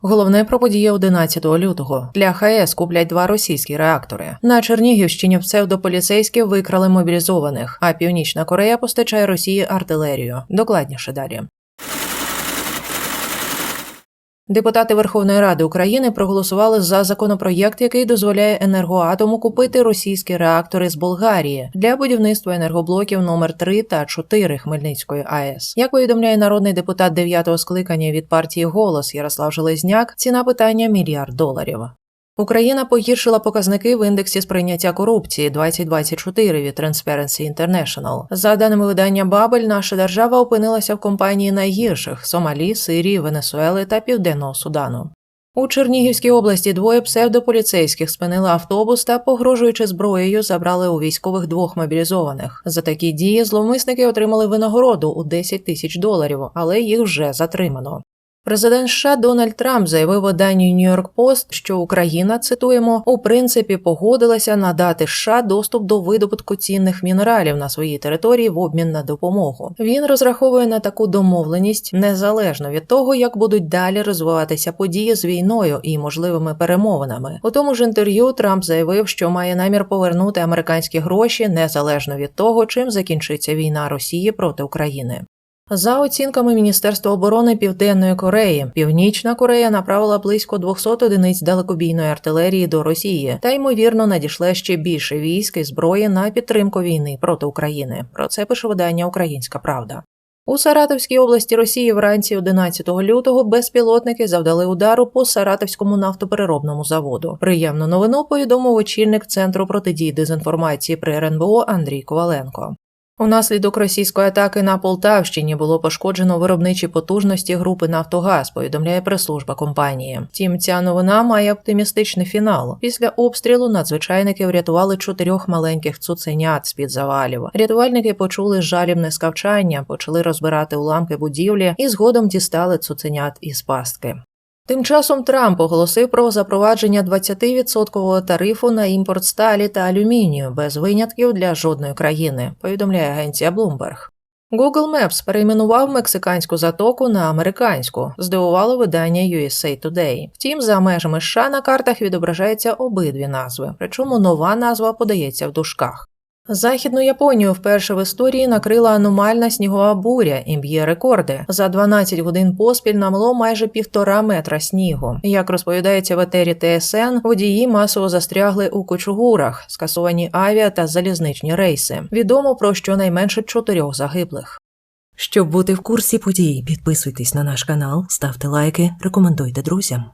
Головне про події 11 лютого. Для ХАЕС куплять два російські реактори. На Чернігівщині псевдополіцейські викрали мобілізованих, а Північна Корея постачає Росії артилерію. Докладніше далі. Депутати Верховної Ради України проголосували за законопроєкт, який дозволяє енергоатому купити російські реактори з Болгарії для будівництва енергоблоків номер 3 та 4 Хмельницької АЕС. Як повідомляє народний депутат 9-го скликання від партії Голос Ярослав Железняк, ціна питання мільярд доларів. Україна погіршила показники в індексі сприйняття корупції 2024 від Transparency International. За даними видання Бабель, наша держава опинилася в компанії найгірших Сомалі, Сирії, Венесуели та Південного Судану. У Чернігівській області двоє псевдополіцейських спинили автобус та, погрожуючи зброєю, забрали у військових двох мобілізованих. За такі дії зловмисники отримали винагороду у 10 тисяч доларів, але їх вже затримано. Президент США Дональд Трамп заявив виданню York Post, що Україна цитуємо у принципі погодилася надати США доступ до видобутку цінних мінералів на своїй території в обмін на допомогу. Він розраховує на таку домовленість незалежно від того, як будуть далі розвиватися події з війною і можливими перемовинами. У тому ж інтерв'ю Трамп заявив, що має намір повернути американські гроші незалежно від того, чим закінчиться війна Росії проти України. За оцінками Міністерства оборони Південної Кореї, Північна Корея направила близько 200 одиниць далекобійної артилерії до Росії та ймовірно надійшле ще більше військ і зброї на підтримку війни проти України. Про це пише видання Українська Правда. У Саратовській області Росії вранці 11 лютого безпілотники завдали удару по Саратовському нафтопереробному заводу. Приємну новину повідомив очільник центру протидії дезінформації при РНБО Андрій Коваленко. Унаслідок російської атаки на Полтавщині було пошкоджено виробничі потужності групи Нафтогаз, повідомляє прес-служба компанії. Втім, ця новина має оптимістичний фінал. Після обстрілу надзвичайники врятували чотирьох маленьких цуценят з під завалів. Рятувальники почули жалібне скавчання, почали розбирати уламки будівлі і згодом дістали цуценят із пастки. Тим часом Трамп оголосив про запровадження 20% тарифу на імпорт сталі та алюмінію без винятків для жодної країни, повідомляє агенція Bloomberg. Google Maps перейменував мексиканську затоку на американську, здивувало видання USA Today. Втім, за межами США на картах відображаються обидві назви, причому нова назва подається в дужках. Західну Японію вперше в історії накрила аномальна снігова буря і б'є рекорди. За 12 годин поспіль намло майже півтора метра снігу. Як розповідається в етері ТСН, водії масово застрягли у кочугурах, скасовані авіа та залізничні рейси. Відомо про щонайменше чотирьох загиблих. Щоб бути в курсі подій, підписуйтесь на наш канал, ставте лайки, рекомендуйте друзям.